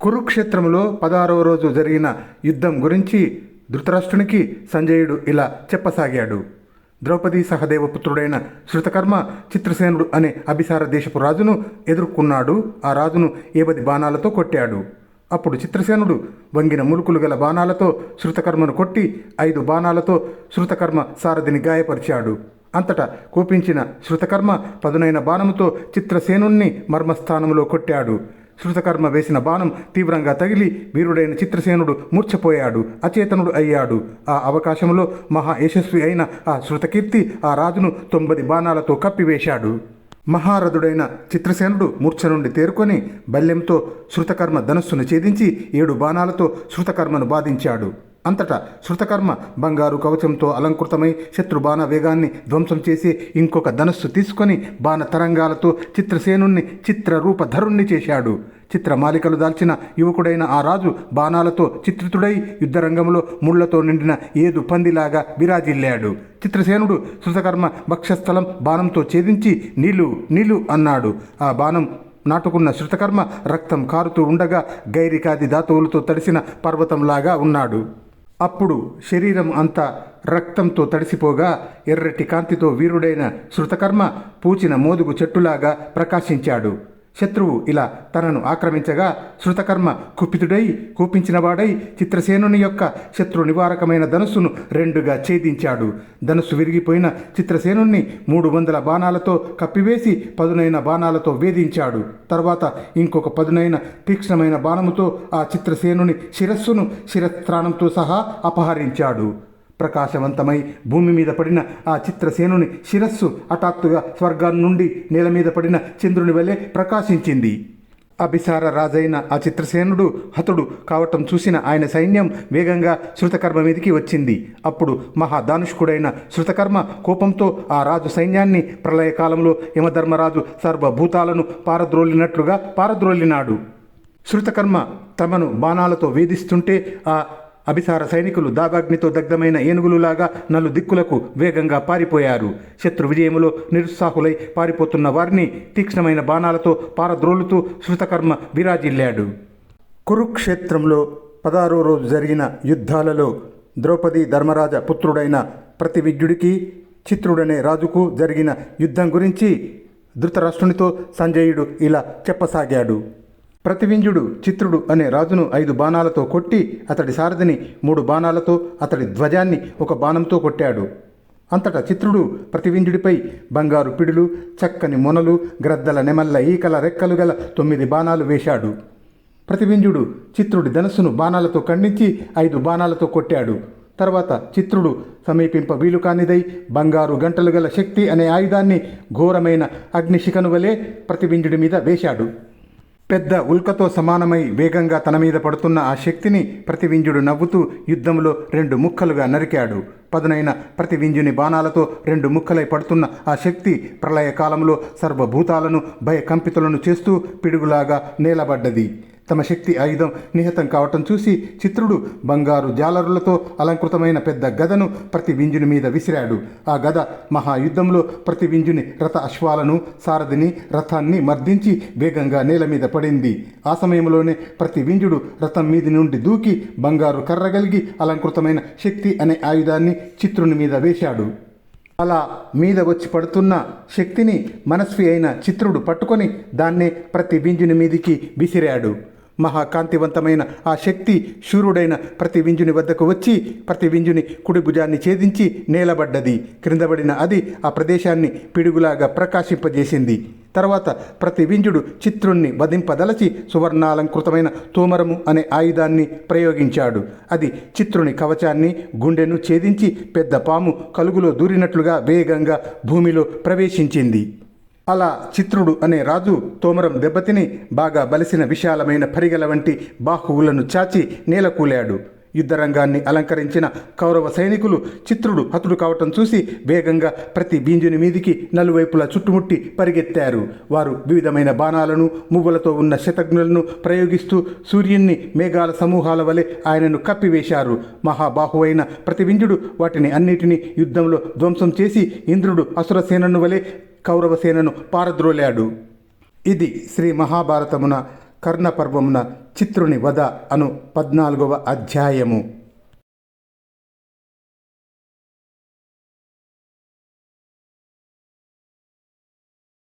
కురుక్షేత్రంలో పదహారవ రోజు జరిగిన యుద్ధం గురించి ధృతరాష్ట్రునికి సంజయుడు ఇలా చెప్పసాగాడు. ద్రౌపది సహదేవ పుత్రుడైన శృతకర్మ చిత్రసేనుడు అనే అభిసార దేశపు రాజును ఎదుర్కొన్నాడు. ఆ రాజును ఏబది బాణాలతో కొట్టాడు. అప్పుడు చిత్రసేనుడు వంగిన ములుకులు గల బాణాలతో శృతకర్మను కొట్టి ఐదు బాణాలతో శృతకర్మ సారథిని గాయపరిచాడు. అంతటా కోపించిన శృతకర్మ పదునైన బాణముతో చిత్రసేనుణ్ణి మర్మస్థానంలో కొట్టాడు. శృతకర్మ వేసిన బాణం తీవ్రంగా తగిలి వీరుడైన చిత్రసేనుడు మూర్ఛపోయాడు అచేతనుడు అయ్యాడు. ఆ అవకాశంలో మహా యశస్వి అయిన ఆ శృతకీర్తి ఆ రాజును తొంభది బాణాలతో కప్పివేశాడు. మహారథుడైన చిత్రసేనుడు మూర్ఛ నుండి తేరుకొని బల్యంతో శృతకర్మ ధనస్సును ఛేదించి ఏడు బాణాలతో శృతకర్మను బాధించాడు. అంతటా శృతకర్మ బంగారు కవచంతో అలంకృతమై శత్రు బాణ వేగాన్ని ధ్వంసం చేసి ఇంకొక ధనస్సు తీసుకొని బాణ తరంగాలతో చిత్రసేనుణ్ణి చిత్రరూపధరుణ్ణి చేశాడు. చిత్రమాలికలు దాల్చిన యువకుడైన ఆ రాజు బాణాలతో చిత్రితుడై యుద్ధరంగంలో ముళ్ళతో నిండిన ఏదు పందిలాగా విరాజిల్లాడు. చిత్రసేనుడు శృతకర్మ భక్షస్థలం బాణంతో ఛేదించి నీలు నీలు అన్నాడు. ఆ బాణం నాటుకున్న శృతకర్మ రక్తం కారుతూ ఉండగా గైరికాది ధాతువులతో తడిసిన పర్వతంలాగా ఉన్నాడు. అప్పుడు శరీరం అంతా రక్తంతో తడిసిపోగా ఎర్రటి కాంతితో వీరుడైన శృతకర్మ పూచిన మోదుగు చెట్టులాగా ప్రకాశించాడు. శత్రువు ఇలా తనను ఆక్రమించగా శృతకర్మ కుపితుడై కూపించినవాడై చిత్రసేనుని యొక్క శత్రు నివారకమైన ధనుస్సును రెండుగా ఛేదించాడు. ధనుస్సు విరిగిపోయిన చిత్రసేనుణ్ణి మూడు వందల బాణాలతో కప్పివేసి పదునైన బాణాలతో వేధించాడు. తర్వాత ఇంకొక పదునైన తీక్ష్ణమైన బాణముతో ఆ చిత్రసేనుని శిరస్సును శిరస్త్రాణంతో సహా అపహరించాడు. ప్రకాశవంతమై భూమి మీద పడిన ఆ చిత్రసేనుని శిరస్సు హఠాత్తుగా స్వర్గం నుండి నేల మీద పడిన చంద్రుని వలె ప్రకాశించింది. అభిసార రాజైన ఆ చిత్రసేనుడు హతుడు కావటం చూసిన ఆయన సైన్యం వేగంగా శృతకర్మ మీదికి వచ్చింది. అప్పుడు మహాదానుష్కుడైన శృతకర్మ కోపంతో ఆ రాజు సైన్యాన్ని ప్రళయకాలంలో యమధర్మరాజు సర్వభూతాలను పారద్రోలినట్లుగా పారద్రోలినాడు. శృతకర్మ తమను బాణాలతో వేధిస్తుంటే ఆ అభిసార సైనికులు దాగాగ్నితో దగ్ధమైన ఏనుగులులాగా నలు దిక్కులకు వేగంగా పారిపోయారు. శత్రు విజయములో నిరుత్సాహులై పారిపోతున్న వారిని తీక్ష్ణమైన బాణాలతో పారద్రోలుతూ శృతకర్మ విరాజిల్లాడు. కురుక్షేత్రంలో పదారో రోజు జరిగిన యుద్ధాలలో ద్రౌపది ధర్మరాజ పుత్రుడైన ప్రతివిద్యుడికి చిత్రుడనే రాజుకు జరిగిన యుద్ధం గురించి ధృతరాష్ట్రునితో సంజయుడు ఇలా చెప్పసాగాడు. ప్రతివింజుడు చిత్రుడు అనే రాజును ఐదు బాణాలతో కొట్టి అతడి సారథిని మూడు బాణాలతో అతడి ధ్వజాన్ని ఒక బాణంతో కొట్టాడు. అంతటా చిత్రుడు ప్రతివింజుడిపై బంగారు పిడులు చక్కని మొనలు గ్రద్దల నెమల్ల ఈకల రెక్కలు గల తొమ్మిది బాణాలు వేశాడు. ప్రతివింజుడు చిత్రుడి ధనస్సును బాణాలతో ఖండించి ఐదు బాణాలతో కొట్టాడు. తర్వాత చిత్రుడు సమీపింప వీలు కానిదై బంగారు గంటలు గల శక్తి అనే ఆయుధాన్ని ఘోరమైన అగ్నిశిఖను వలె ప్రతివింజుడి మీద వేశాడు. పెద్ద ఉల్కతో సమానమై వేగంగా తన మీద పడుతున్న ఆ శక్తిని ప్రతివింజుడు నవ్వుతూ యుద్ధంలో రెండు ముక్కలుగా నరికాడు. పదునైన ప్రతివింజుని బాణాలతో రెండు ముక్కలై పడుతున్న ఆ శక్తి ప్రళయకాలంలో సర్వభూతాలను భయకంపితులను చేస్తూ పిడుగులాగా నేలబడ్డది. తమ శక్తి ఆయుధం నిహతం కావటం చూసి చిత్రుడు బంగారు జాలరులతో అలంకృతమైన పెద్ద గదను ప్రతి వింజుని మీద విసిరాడు. ఆ గద మహాయుద్ధంలో ప్రతి వింజుని రథ అశ్వాలను సారథిని రథాన్ని మర్దించి వేగంగా నేల మీద పడింది. ఆ సమయంలోనే ప్రతి వింజుడు రథం మీది నుండి దూకి బంగారు కర్రగలిగి అలంకృతమైన శక్తి అనే ఆయుధాన్ని చిత్రుని మీద వేశాడు. అలా మీద వచ్చి పడుతున్న శక్తిని మనస్వి అయిన చిత్రుడు పట్టుకొని దాన్నే ప్రతి బింజుని మీదికి విసిరాడు. మహాకాంతివంతమైన ఆ శక్తి శూరుడైన ప్రతి వింజుని వద్దకు వచ్చి ప్రతి వింజుని కుడి భుజాన్ని ఛేదించి నేలబడ్డది. క్రిందబడిన అది ఆ ప్రదేశాన్ని పిడుగులాగా ప్రకాశింపజేసింది. తర్వాత ప్రతి వింజుడు చిత్రుణ్ణి వధింపదలచి సువర్ణాలంకృతమైన తోమరము అనే ఆయుధాన్ని ప్రయోగించాడు. అది చిత్రుని కవచాన్ని గుండెను ఛేదించి పెద్ద పాము కలుగులో దూరినట్లుగా వేగంగా భూమిలో ప్రవేశించింది. అలా చిత్రుడు అనే రాజు తోమరం దెబ్బతిని బాగా బలిసిన విశాలమైన పరిగల వంటి బాహువులను చాచి నేలకూలాడు. యుద్ధరంగాన్ని అలంకరించిన కౌరవ సైనికులు చిత్రుడు హతుడు కావటం చూసి వేగంగా ప్రతి బీంజుని మీదికి నలువైపులా చుట్టుముట్టి పరిగెత్తారు. వారు వివిధమైన బాణాలను మువ్వలతో ఉన్న శతఘ్నులను ప్రయోగిస్తూ సూర్యుణ్ణి మేఘాల సమూహాల వలె ఆయనను కప్పివేశారు. మహాబాహువైన ప్రతివింజుడు వాటిని అన్నిటినీ యుద్ధంలో ధ్వంసం చేసి ఇంద్రుడు అసురసేనను వలె కౌరవసేనను పారద్రోలాడు. ఇది శ్రీ మహాభారతమున కర్ణపర్వమున చిత్రుని వధ అను పద్నాలుగవ అధ్యాయము.